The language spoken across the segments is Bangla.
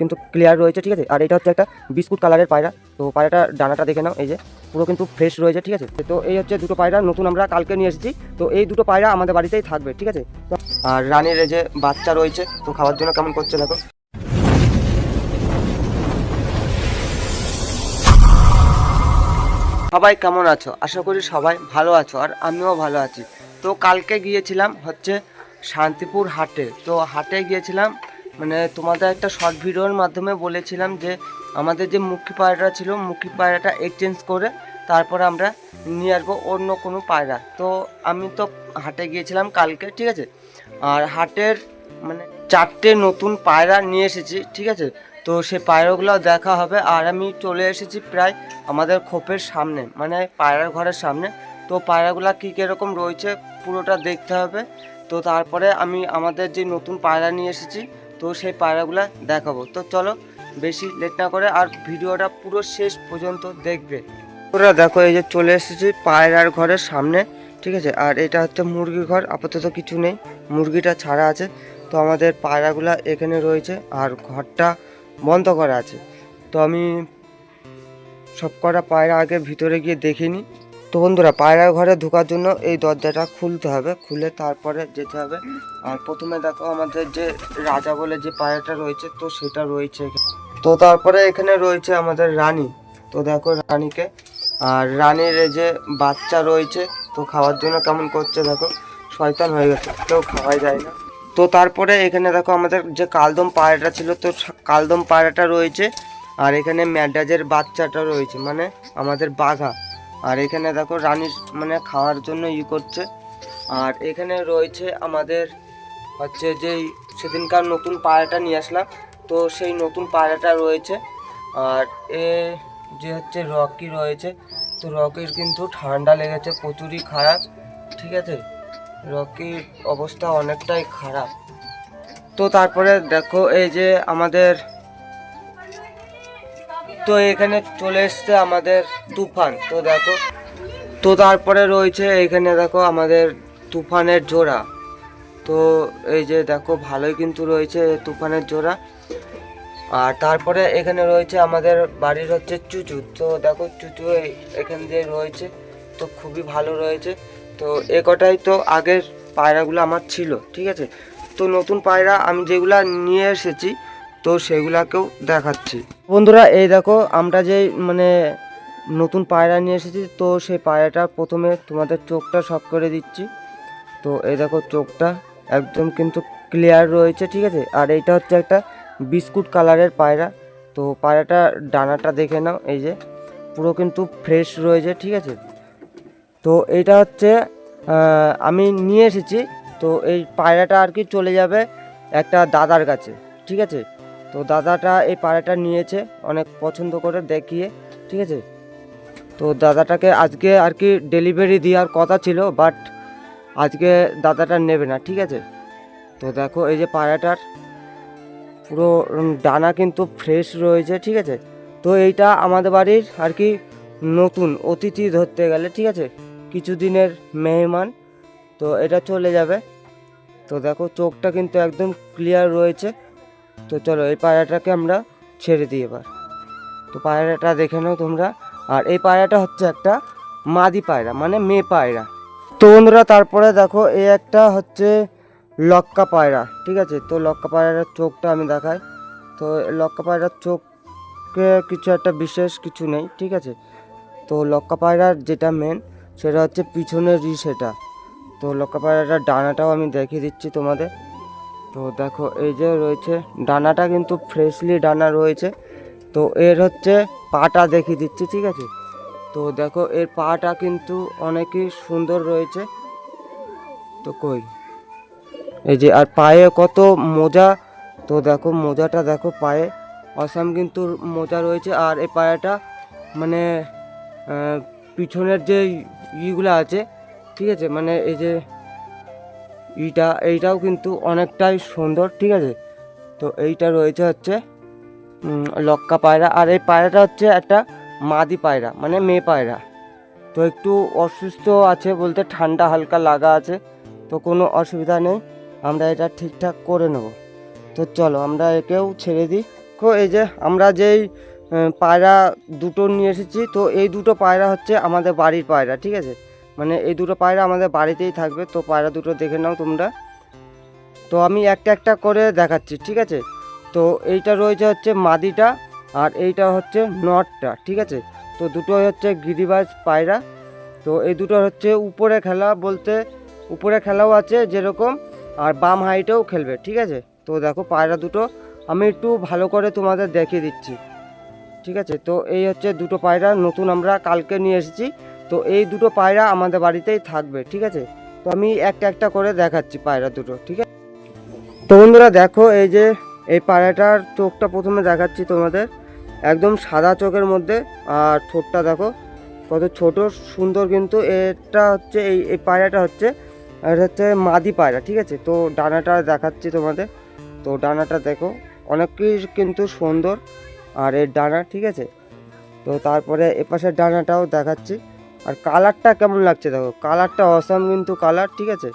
কিন্তু ক্লিয়ার রয়েছে, ঠিক আছে? আর এটা হচ্ছে একটা বিস্কুট কালারের পায়রা। তো পায়রাটা ডানাটা দেখে নাও, এই যে, পুরো কিন্তু ফ্রেশ রয়েছে, ঠিক আছে? তো এই হচ্ছে দুটো পায়রা, নতুন আমরা কালকে নিয়ে এসেছি। তো এই দুটো পায়রা আমাদের বাড়িতেই থাকবে, ঠিক আছে? আর রানীর যে বাচ্চা রয়েছে, তো খাওয়ার জন্য কেমন করছে দেখো? সবাই কেমন আছো? আশা করি সবাই ভালো আছো, আর আমিও ভালো আছি। তো কালকে গিয়েছিলাম হচ্ছে শান্তিপুর হাটে। তো হাটে গিয়েছিলাম মানে তোমাদের একটা শর্ট ভিডিওর মাধ্যমে বলেছিলাম যে, আমাদের যে মুখী পায়রাটা ছিল মুখী পায়রাটা এক্সচেঞ্জ করে তারপরে আমরা নিয়ে আসব অন্য কোনো পায়রা। তো আমি তো হাটে গিয়েছিলাম কালকে, ঠিক আছে? আর হাটের মানে চারটে নতুন পায়রা নিয়ে এসেছি, ঠিক আছে? তো সেই পায়রাগুলো দেখা হবে। আর আমি চলে এসেছি প্রায় আমাদের খোপের সামনে মানে পায়রার ঘরের সামনে। তো পায়রাগুলো কী কীরকম রয়েছে পুরোটা দেখতে হবে। তো তারপরে আমি আমাদের যে নতুন পায়রা নিয়ে এসেছি তো সেই পায়রাগুলো দেখাবো। তো চলো বেশি লেট না করে আর ভিডিওটা পুরো শেষ পর্যন্ত দেখবে। ওরা দেখো, এই যে চলে এসেছি পায়রার ঘরের সামনে, ঠিক আছে? আর এটা হচ্ছে মুরগির ঘর, আপাতত কিছু নেই, মুরগিটা ছাড়া আছে। তো আমাদের পায়রাগুলো এখানে রয়েছে আর ঘরটা বন্ধ করা আছে। তো আমি সব কটা পায়রা আগে ভিতরে গিয়ে দেখিনি তো বন্ধুরা পায়রা ঘরে ঢোকার জন্য এই দরজাটা খুলতে হবে। খুলে তারপরে যেতে হবে। আর প্রথমে দেখো আমাদের যে রাজা বলে যে পায়রাটা রয়েছে, তো সেটা রয়েছে। তো তারপরে এখানে রয়েছে আমাদের রানী। তো দেখো রানীকে। আর রানীর যে বাচ্চা রয়েছে, তো খাওয়ার জন্য কেমন করছে দেখো, শয়তান হয়ে গেছে, কেউ খাওয়াই যায় না। তো তারপরে এখানে দেখো আমাদের যে কালদম পায়রাটা ছিল, তো কালদম পায়রাটা রয়েছে। আর এখানে ম্যাডাজের বাচ্চাটা রয়েছে মানে আমাদের বাঘা। আর এখানে দেখো রানীর মানে খাওয়ার জন্য ই করছে। আর এখানে রয়েছে আমাদের হচ্ছে যেই সেদিনকার নতুন পায়রাটা নিয়ে আসলাম, তো সেই নতুন পায়রাটা রয়েছে। আর এ যে হচ্ছে রকি রয়েছে, তো রকির কিন্তু ঠান্ডা লেগেছে, প্রচুরই খারাপ, ঠিক আছে? রকির অবস্থা অনেকটাই খারাপ। তো তারপরে দেখো এই যে আমাদের তো এখানে চলে এসছে আমাদের তুফান। তো দেখো, তো তারপরে রয়েছে এখানে দেখো আমাদের তুফানের জোড়া। তো এই যে দেখো, ভালোই কিন্তু রয়েছে তুফানের জোড়া। আর তারপরে এখানে রয়েছে আমাদের বাড়ির হচ্ছে চুচু। তো দেখো, চুচু এখান দিয়ে রয়েছে। তো খুবই ভালো রয়েছে। তো এ কটাই তো আগের পায়রাগুলো আমার ছিল, ঠিক আছে? তো নতুন পায়রা আমি যেগুলা নিয়ে এসেছি তো সেগুলাকেও দেখাচ্ছি। বন্ধুরা, এই দেখো, আমরা যে মানে নতুন পায়রা নিয়ে এসেছি, তো সেই পায়রাটা প্রথমে তোমাদের চোখটা সব করে দিচ্ছি। তো এই দেখো, চোখটা একদম কিন্তু ক্লিয়ার রয়েছে, ঠিক আছে? আর এইটা হচ্ছে একটা বিস্কুট কালারের পায়রা। তো পায়রাটা ডানাটা দেখে নাও, এই যে, পুরো কিন্তু ফ্রেশ রয়েছে, ঠিক আছে? তো এইটা হচ্ছে আমি নিয়ে এসেছি, তো এই পায়রাটা আর কি চলে যাবে একটা দাদার কাছে, ঠিক আছে? তো দাদাটা এই পায়রাটা নিয়েছে, অনেক পছন্দ করে দেখিয়ে, ঠিক আছে? তো দাদাটাকে আজকে আর কি ডেলিভারি দেওয়ার কথা ছিল বাট আজকে দাদাটা নেবে না, ঠিক আছে? তো দেখো এই যে পায়রাটার পুরো ডানা কিন্তু ফ্রেশ রয়েছে, ঠিক আছে? তো এইটা আমাদের বাড়ির আর কি নতুন অতিথি ধরতে গেলে, ঠিক আছে? কিছুদিনের মেহমান, তো এটা চলে যাবে। তো দেখো চোখটা কিন্তু একদম ক্লিয়ার রয়েছে। তো চলো এই পায়রাটাকে আমরা ছেড়ে দিই এবার। তো পায়রাটা দেখে নাও তোমরা। আর এই পায়রাটা হচ্ছে একটা মাদি পায়রা মানে মেয়ে পায়রা। তো বন্ধুরা, তারপরে দেখো এই একটা হচ্ছে লক্কা পায়রা, ঠিক আছে? তো লক্কা পায়রার চোখটা আমি দেখাই। তো লক্কা পায়রার চোখে কিছু একটা বিশেষ কিছু নেই, ঠিক আছে? তো লক্কা পায়রার যেটা মেন সেটা হচ্ছে পিছনের রি সেটা তো লক্কা পায়রাটার ডানাটাও আমি দেখিয়ে দিচ্ছি তোমাদের। তো দেখো, এই যে রয়েছে, ডানাটা কিন্তু ফ্রেশলি ডানা রয়েছে। তো এর হচ্ছে পাটা দেখিয়ে দিচ্ছি, ঠিক আছে? তো দেখো, এর পাটা কিন্তু অনেকই সুন্দর রয়েছে। তো কই? এই যে, আর পায়ে কত মোজা। তো দেখো, মোজাটা দেখো পায়ে। অসাম কিন্তু মোজা রয়েছে, আর এই পায়াটা মানে পিছনের যে ইগুলো আছে, ঠিক আছে? মানে এই যে ইটা এইটাও কিন্তু অনেকটাই সুন্দর, ঠিক আছে? তো এইটা রয়েছে হচ্ছে লক্কা পায়রা, আর এই পায়রাটা হচ্ছে একটা মাদি পায়রা মানে মেয়ে পায়রা। তো একটু অসুস্থ আছে বলতে ঠান্ডা হালকা লাগা আছে, তো কোনো অসুবিধা নেই, আমরা এটা ঠিকঠাক করে নেব। তো চলো, আমরা একেও ছেড়ে দিই। তো এই যে আমরা যেই পায়রা দুটো নিয়ে এসেছি, তো এই দুটো পায়রা হচ্ছে আমাদের বাড়ির পায়রা, ঠিক আছে? মানে এই দুটো পায়রা আমাদের বাড়িতেই থাকবে, তো পায়রা দুটো দেখে নাও তোমরা। তো আমি একটা একটা করে দেখাচ্ছি, ঠিক আছে? তো এইটা রয়েছে হচ্ছে মাদিটা, আর এইটা হচ্ছে নটটা, ঠিক আছে? তো দুটো হচ্ছে গিরিবাজ পায়রা। তো এই দুটো হচ্ছে উপরে খেলা বলতে, উপরে খেলাও আছে যেরকম, আর বাম হাইটেও খেলবে, ঠিক আছে? তো দেখো পায়রা দুটো, আমি একটু ভালো করে তোমাদের দেখিয়ে দিচ্ছি, ঠিক আছে? তো এই হচ্ছে দুটো পায়রা, নতুন আমরা কালকে নিয়ে এসেছি। তো এই দুটো পায়রা আমাদের বাড়িতেই থাকবে, ঠিক আছে? তো আমি একটা একটা করে দেখাচ্ছি পায়রা দুটো, ঠিক আছে? তো বন্ধুরা দেখো, এই যে এই পায়রাটার চোখটা প্রথমে দেখাচ্ছি তোমাদের। একদম সাদা চোখের মধ্যে, আর ঠোঁটটা দেখো, কত ছোট, সুন্দর কিন্তু। এটা হচ্ছে এই এই পায়রাটা হচ্ছে, এটা হচ্ছে মাদি পায়রা, ঠিক আছে? তো ডানাটা দেখাচ্ছি তোমাদের। তো ডানাটা দেখো, অনেকই কিন্তু সুন্দর। আর এর ডানা, ঠিক আছে? তো তারপরে এপাশের ডানাটাও দেখাচ্ছি। আর কালারটা কেমন লাগছে দেখো? কালারটা অসাম কিন্তু কালার ঠিক আছে?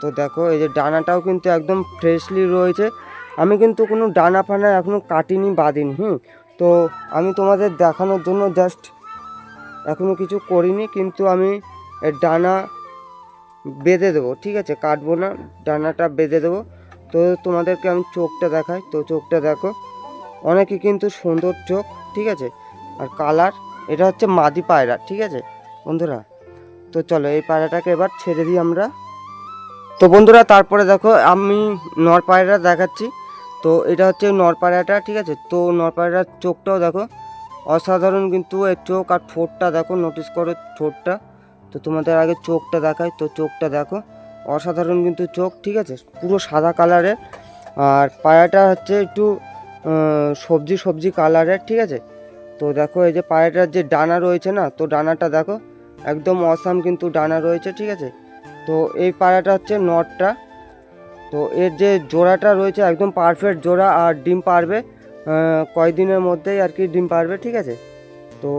তো দেখো, এই যে ডানাটাও কিন্তু একদম ফ্রেশলি রয়েছে। আমি কিন্তু কোনো ডানা ফানা এখনও কাটিনি, বাঁধিনি, হুম? তো আমি তোমাদের দেখানোর জন্য জাস্ট এখনও কিছু করিনি, কিন্তু আমি ডানা বেঁধে দেবো, ঠিক আছে? কাটবো না, ডানাটা বেঁধে দেবো। তো তোমাদেরকে আমি চোখটা দেখাই। তো চোখটা দেখো, অনেকে কিন্তু সুন্দর চোখ, ঠিক আছে? আর কালার এটা হচ্ছে মাদি পায়রা, ঠিক আছে? বন্ধুরা, তো চলো এই পায়রাটাকে এবার ছেড়ে দিই আমরা। তো বন্ধুরা, তারপরে দেখো আমি নর পায়রা দেখাচ্ছি। তো এটা হচ্ছে নর পায়রাটা, ঠিক আছে? তো নর পায়রার চোখটাও দেখো, অসাধারণ কিন্তু এর চোখ আর ঠোঁটটা দেখো নোটিস করো ঠোঁটটা। তো তোমাদের আগে চোখটা দেখাই, তো চোখটা দেখো, অসাধারণ কিন্তু চোখ, ঠিক আছে? পুরো সাদা কালারের আর পায়রাটা হচ্ছে একটু সবজি সবজি কালারের ঠিক আছে? তো দেখো এই যে পায়রাটার যে ডানা রয়েছে না তো ডানাটা দেখো একদম অসাম কিন্তু ডানা রয়েছে ঠিক আছে? তো এই পায়রাটা হচ্ছে নটটা। তো এর যে জোড়াটা রয়েছে একদম পারফেক্ট জোড়া আর ডিম পারবে আহ, কয়দিনের মধ্যেই আর কি ডিম পারবে ঠিক আছে? তো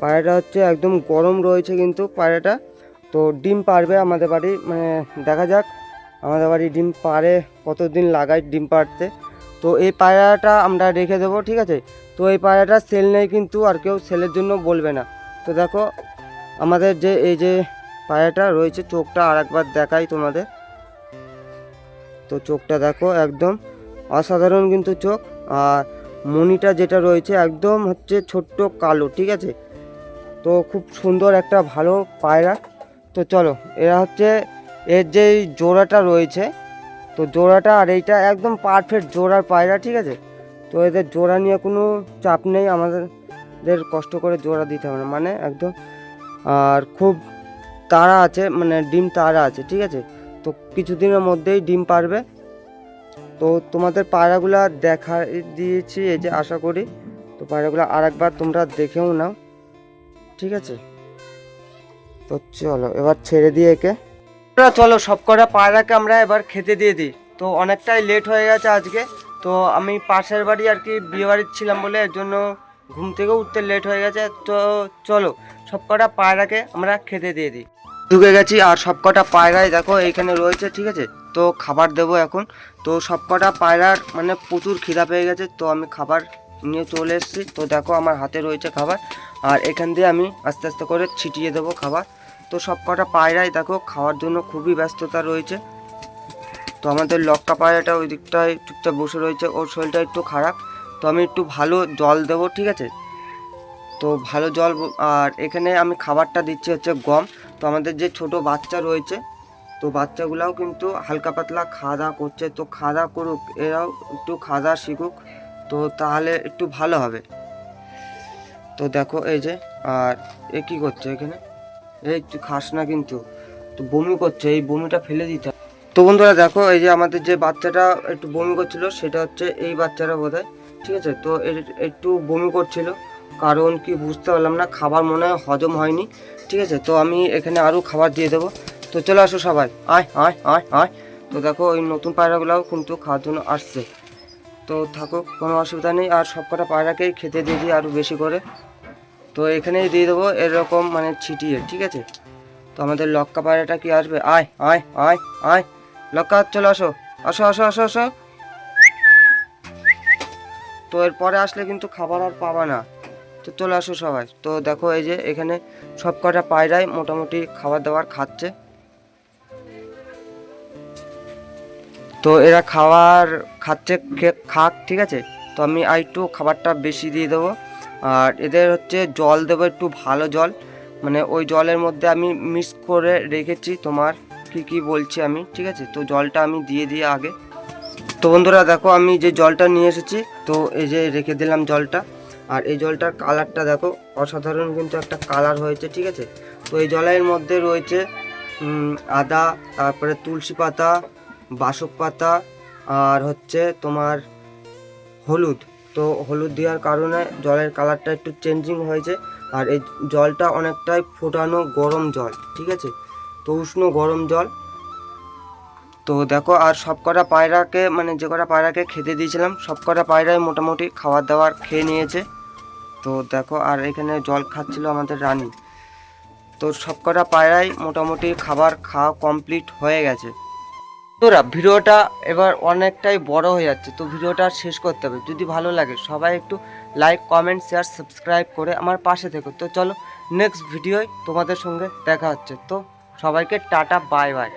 পায়রাটা হচ্ছে একদম গরম রয়েছে কিন্তু পায়রাটা তো ডিম পারবে আমাদের বাড়ি মানে দেখা যাক আমাদের বাড়ি ডিম পারে কতদিন লাগায় ডিম পারতে তো এই পায়রাটা আমরা রেখে দেবো, ঠিক আছে? তো এই পায়রাটা সেল নেই কিন্তু আর কেউ সেলের জন্য বলবে না। তো দেখো, আমাদের যে, এই যে পায়রাটা রয়েছে, চোখটা আর একবার দেখাই তোমাদের। তো চোখটা দেখো, একদম অসাধারণ কিন্তু চোখ। আর মনিটা যেটা রয়েছে, একদম হচ্ছে ছোট্ট কালো, ঠিক আছে? তো খুব সুন্দর একটা ভালো পায়রা। তো চলো, এরা হচ্ছে, এর যে জোড়াটা রয়েছে তো জোড়াটা আর এইটা একদম পারফেক্ট জোড়ার পায়রা, ঠিক আছে? তো এদের জোড়া নিয়ে কোনো চাপ নেই, আমাদের কষ্ট করে জোড়া দিতে হবে না মানে একদম, আর খুব তাড়া আছে মানে ডিম তাড়া আছে, ঠিক আছে? তো কিছুদিনের মধ্যেই ডিম পারবে। তো তোমাদের পায়রাগুলা দেখা দিয়েছি, এই যে আশা করি, তো পায়রাগুলো আর একবার তোমরা দেখেও নাও, ঠিক আছে? তো চলো, এবার ছেড়ে দিয়ে একে। বন্ধুরা, চলো সব কটা পায়রাকে আমরা এবার খেতে দিয়ে দিই। তো অনেকটাই লেট হয়ে গেছে আজকে। তো আমি পাশের বাড়ি আর কি বিয়ে বাড়ির ছিলাম বলে এর জন্য ঘুম থেকে উঠতে লেট হয়ে গেছে। তো চলো সব কটা পায়রাকে আমরা খেতে দিয়ে দিই। ঢুকে গেছি আর সব কটা পায়রাই দেখো এইখানে রয়েছে ঠিক আছে? তো খাবার দেবো এখন। তো সব কটা পায়রার মানে প্রচুর খিদা পেয়ে গেছে তো আমি খাবার নিয়ে চলে এসেছি। তো দেখো আমার হাতে রয়েছে খাবার। আর এখান দিয়ে আমি আস্তে আস্তে করে ছিটিয়ে দেবো খাবার। তো সব কটা পায়রাই দেখো, খাওয়ার জন্য খুবই ব্যস্ততা রয়েছে। তো আমাদের লক্কা পায়রাটা ওই দিকটায় চুপচাপ বসে রয়েছে, ওর শরীরটা একটু খারাপ। তো আমি একটু ভালো জল দেবো, ঠিক আছে? তো ভালো জল আর এখানে আমি খাবারটা দিচ্ছি হচ্ছে গম। তো আমাদের যে ছোট বাচ্চা রয়েছে, তো বাচ্চাগুলাও কিন্তু হালকা পাতলা খাওয়া দাওয়া করছে। তো খাওয়া দাওয়া করুক, এরাও একটু খাওয়া দাওয়া শিখুক, তো তাহলে একটু ভালো হবে। তো দেখো এই যে, আর এ কী করছে এখানে? এই একটু খাস না কিন্তু। তো বমি করছে, এই বমিটা ফেলে দিতে। তো বন্ধুরা, দেখো, এই যে আমাদের যে বাচ্চাটা একটু বমি করছিল, সেটা হচ্ছে এই বাচ্চাটা বোধ ঠিক আছে? তো একটু বমি করছিল, কারণ কি বুঝতে পারলাম না, খাবার মনে হয় হজম হয়নি, ঠিক আছে? তো আমি এখানে আরও খাবার দিয়ে দেবো। তো চলে আসো সবাই। আয় আয় আয় আয়। তো দেখো, ওই নতুন পায়রাগুলোও কিন্তু খাওয়ার জন্য আসছে। তো থাকুক, কোনো অসুবিধা নেই, আর সব কটা পায়রাকেই খেতে দিয়ে দিই আরও বেশি করে। তো এখানেই দিয়ে দেবো এরকম মানে ছিটিয়ে, ঠিক আছে? তো আমাদের লক্কা পায়রাটা কি আসবে? আয় আয় আয় আয়। লক্কা চলে আসো। আসো আসো আসো আসো। তো এরপরে আসলে কিন্তু খাবার আর পাবা না। তো চলে আসো সবাই। তো দেখো এই যে এখানে সব কটা পায়রাই মোটামুটি খাবার দাবার খাচ্ছে। তো এরা খাবার খাচ্ছে খাক, ঠিক আছে? তো আমি আর একটু খাবারটা বেশি দিয়ে দেবো। আর এদের হচ্ছে জল দেবো একটু ভালো জল। মানে ওই জলের মধ্যে আমি মিক্স করে রেখেছি তোমার কি কি বলছি আমি, ঠিক আছে? তো জলটা আমি দিয়ে দিয়ে আগে। তো বন্ধুরা দেখো আমি যে জলটা নিয়ে এসেছি, তো এই যে রেখে দিলাম জলটা। আর এই জলটার কালারটা দেখো, অসাধারণ কিন্তু একটা কালার হয়েছে, ঠিক আছে? তো এই জলের মধ্যে রয়েছে আদা, তারপরে তুলসী পাতা, বাসক পাতা, আর হচ্ছে তোমার হলুদ। তো হলুদ দেওয়ার কারণে জলের কালারটা একটু চেঞ্জিং হয়েছে। আর এই জলটা অনেকটাই ফোটানো গরম জল, ঠিক আছে? তো উষ্ণ গরম জল। তো দেখো, আর সব কটা পায়রাকে মানে যে কটা পায়রাকে খেতে দিয়েছিলাম সব কটা পায়রাই মোটামুটি খাবার দাবার খেয়ে নিয়েছে। তো দেখো, আর এখানে জল খাচ্ছিল আমাদের রানী। তো সব কটা পায়রাই মোটামুটি খাবার খাওয়া কমপ্লিট হয়ে গেছে। তোরা ভিডিওটা এবার অনেকটাই বড় হয়ে যাচ্ছে, তো ভিডিওটা শেষ করতে হবে। যদি ভালো লাগে, সবাই একটু লাইক কমেন্ট শেয়ার সাবস্ক্রাইব করে আমার পাশে থেকো। তো চলো নেক্সট ভিডিওয় তোমাদের সঙ্গে দেখা হচ্ছে। তো সবাইকে টাটা বাই বাই